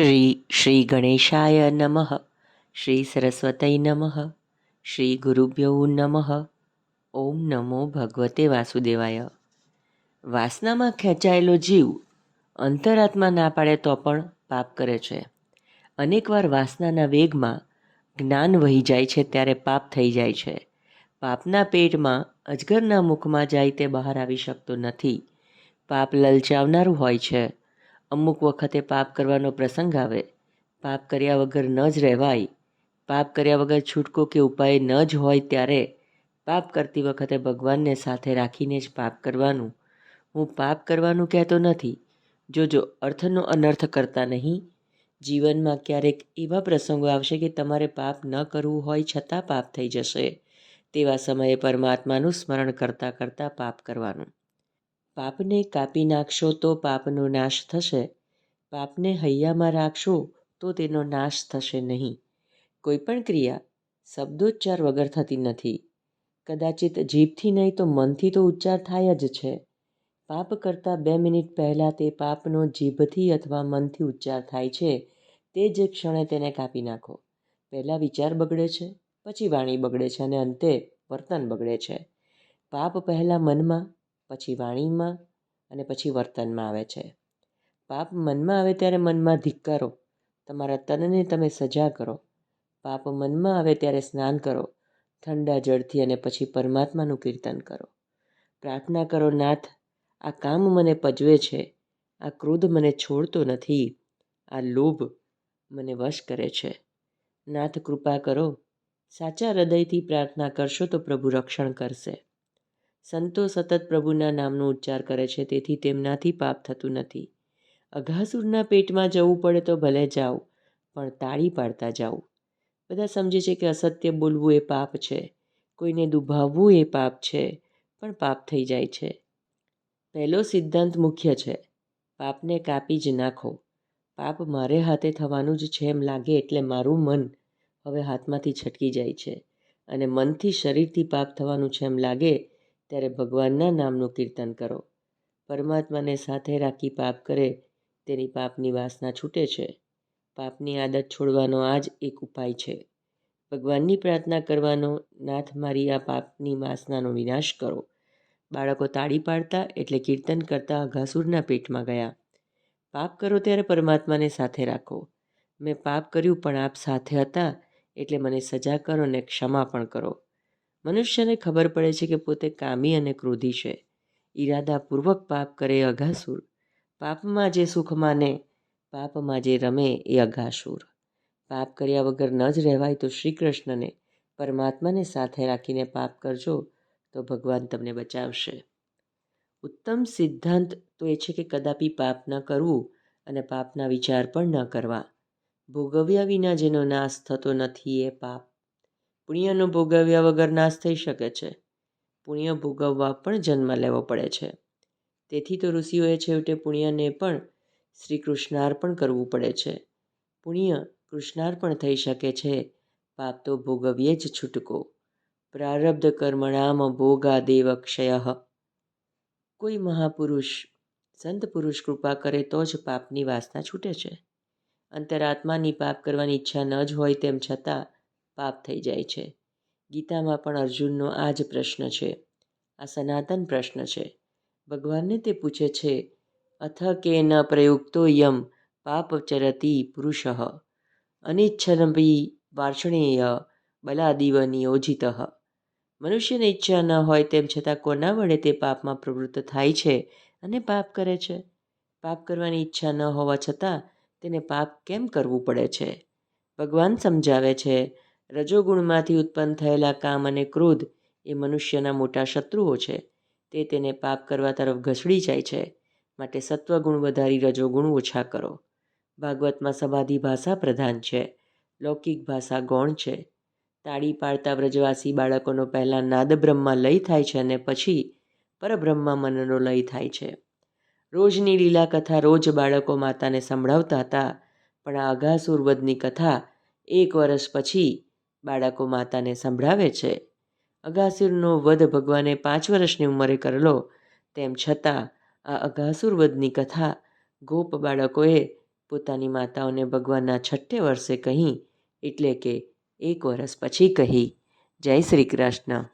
શ્રી શ્રી ગણેશાય નમઃ શ્રી સરસ્વતય નમઃ શ્રી ગુરુભ્યો નમઃ ઓમ નમો ભગવતે વાસુદેવાય વાસનામાં ખેંચાયેલો જીવ અંતરાત્મા ના પાડે તો પણ પાપ કરે છે. અનેકવાર વાસનાના વેગમાં જ્ઞાન વહી જાય છે ત્યારે પાપ થઈ જાય છે. પાપના પેટમાં અજગરના મુખમાં જાય તે બહાર આવી શકતો નથી. પાપ લલચાવનારું હોય છે. અમુક વખતે પાપ કરવાનો પ્રસંગ આવે. પાપ કર્યા વગર ન જ રહેવાય. પાપ કર્યા વગર છૂટકો કે ઉપાય ન જ હોય ત્યારે પાપ કરતી વખતે ભગવાનને સાથે રાખીને જ પાપ કરવાનું. હું પાપ કરવાનું કહેતો નથી. જોજો અર્થનો અનર્થ કરતા નહીં. જીવનમાં ક્યારેક એવા પ્રસંગો આવશે કે તમારે પાપ ન કરવું હોય છતાં પાપ થઈ જશે. તેવા સમયે પરમાત્માનું સ્મરણ કરતાં કરતાં પાપ કરવાનું. પાપને કાપી નાખશો તો પાપનો નાશ થશે. પાપને હૈયામાં રાખશો તો તેનો નાશ થશે નહીં. કોઈપણ ક્રિયા શબ્દોચ્ચાર વગર થતી નથી. કદાચિત જીભથી નહીં તો મનથી તો ઉચ્ચાર થાય જ છે. પાપ કરતાં બે મિનિટ પહેલાં તે પાપનો જીભથી અથવા મનથી ઉચ્ચાર થાય છે. તે જ ક્ષણે તેને કાપી નાખો. પહેલાં વિચાર બગડે છે, પછી વાણી બગડે છે અને અંતે વર્તન બગડે છે. પાપ પહેલાં મનમાં પછી વાણીમાં અને પછી વર્તનમાં આવે છે. પાપ મનમાં આવે ત્યારે મનમાં ધિક્કારો. તમારા તનને તમે સજા કરો. પાપ મનમાં આવે ત્યારે સ્નાન કરો. ઠંડા જળથી અને પછી પરમાત્માનું કીર્તન કરો. પ્રાર્થના કરો, નાથ, આ કામ મને પજવે છે. આ ક્રોધ મને છોડતો નથી. આ લોભ મને વશ કરે છે. નાથ, કૃપા કરો. સાચા હૃદયથી પ્રાર્થના કરશો તો પ્રભુ રક્ષણ કરશે. સંતો સતત પ્રભુના નામનો ઉચ્ચાર કરે છે, તેથી તેમનાથી પાપ થતું નથી. અઘાસુરના પેટમાં જવું પડે તો ભલે જાઓ, પણ તાળી પાડતા જાઓ. બધા સમજે છે કે અસત્ય બોલવું એ પાપ છે. કોઈને દુભાવવું એ પાપ છે, પણ પાપ થઈ જાય છે. પહેલો સિદ્ધાંત મુખ્ય છે, પાપને કાપી જ નાખો. પાપ મારે હાથે થવાનું જ છે એમ લાગે એટલે મારું મન હવે હાથમાંથી છટકી જાય છે. અને મનથી શરીરથી પાપ થવાનું છે એમ લાગે ત્યારે ભગવાનના નામનું કીર્તન કરો. પરમાત્માને સાથે રાખી પાપ કરે, તેની પાપની વાસના છૂટે છે. પાપની આદત છોડવાનો આ જ એક ઉપાય છે. ભગવાનની પ્રાર્થના કરવાનો, નાથ, મારી આ પાપની વાસનાનો વિનાશ કરો. બાળકો તાળી પાડતા એટલે કીર્તન કરતા અઘાસુરના પેટમાં ગયા. પાપ કરો ત્યારે પરમાત્માને સાથે રાખો. મેં પાપ કર્યું પણ આપ સાથે હતા, એટલે મને સજા કરો ને ક્ષમા પણ કરો. મનુષ્યને ખબર પડે છે કે પોતે કામી અને ક્રોધી છે. ઈરાદાપૂર્વક પાપ કરે અઘાસુર પાપમાં જે સુખ માને, પાપમાં જે રમે એ અઘાસુર પાપ કર્યા વગર ન જ રહેવાય તો શ્રી કૃષ્ણને પરમાત્માને સાથે રાખીને પાપ કરજો તો ભગવાન તમને બચાવશે. ઉત્તમ સિદ્ધાંત તો એ છે કે કદાપી પાપ ન કરવું અને પાપના વિચાર પણ ન કરવા. ભોગવ્યા વિના જેનો નાશ થતો નથી એ પાપ પુણ્યનો ભોગવ્યા વગર નાશ થઈ શકે છે. પુણ્ય ભોગવવા પણ જન્મ લેવો પડે છે. તેથી તો ઋષિઓએ છેવટે પુણ્યને પણ શ્રી કૃષ્ણાર્પણ કરવું પડે છે. પુણ્ય કૃષ્ણાર્પણ થઈ શકે છે. પાપ તો ભોગવીએ જ છૂટકો. પ્રારબ્ધ કર્મણામ ભોગા દેવ ક્ષય. કોઈ મહાપુરુષ, સંત પુરુષ કૃપા કરે તો જ પાપની વાસના છૂટે છે. અંતરાત્માની પાપ કરવાની ઈચ્છા ન જ હોય તેમ છતાં પાપ થઈ જાય છે. ગીતામાં પણ અર્જુનનો આ જ પ્રશ્ન છે. આ સનાતન પ્રશ્ન છે. ભગવાનને તે પૂછે છે, અથ કે ન પ્રયુક્તો યમ પાપ ચરતી પુરુષ? અનિચ્છનપી વાર્ષણેય બલાદિવ નિયોજિત? મનુષ્યને ઈચ્છા ન હોય તેમ છતાં કોના વડે તે પાપમાં પ્રવૃત્ત થાય છે અને પાપ કરે છે? પાપ કરવાની ઈચ્છા ન હોવા છતાં તેને પાપ કેમ કરવું પડે છે? ભગવાન સમજાવે છે રજોગુણમાંથી ઉત્પન્ન થયેલા કામ અને ક્રોધ એ મનુષ્યના મોટા શત્રુઓ છે. તે તેને પાપ કરવા તરફ ઘસડી જાય છે. માટે સત્વગુણ વધારી રજોગુણ ઓછા કરો. ભાગવતમાં સમાધિ ભાષા પ્રધાન છે. લૌકિક ભાષા ગૌણ છે. તાળી પાડતા વ્રજવાસી બાળકોનો પહેલાં નાદબ્રહ્મમાં લય થાય છે અને પછી પરબ્રહ્મા મનનો લય થાય છે. રોજની લીલા કથા રોજ બાળકો માતાને સંભળાવતા હતા, પણ આ અઘાસુરવદની કથા એક વર્ષ પછી બાળકો માતાને સંભળાવે છે. અગાસુરનો વધ ભગવાને પાંચ વર્ષની ઉંમરે કરેલો, તેમ છતાં આ અઘાસુર વધની કથા ગોપ બાળકોએ પોતાની માતાઓને ભગવાનના છઠ્ઠે વર્ષે કહી, એટલે કે એક વર્ષ પછી કહી. જય શ્રી કૃષ્ણ.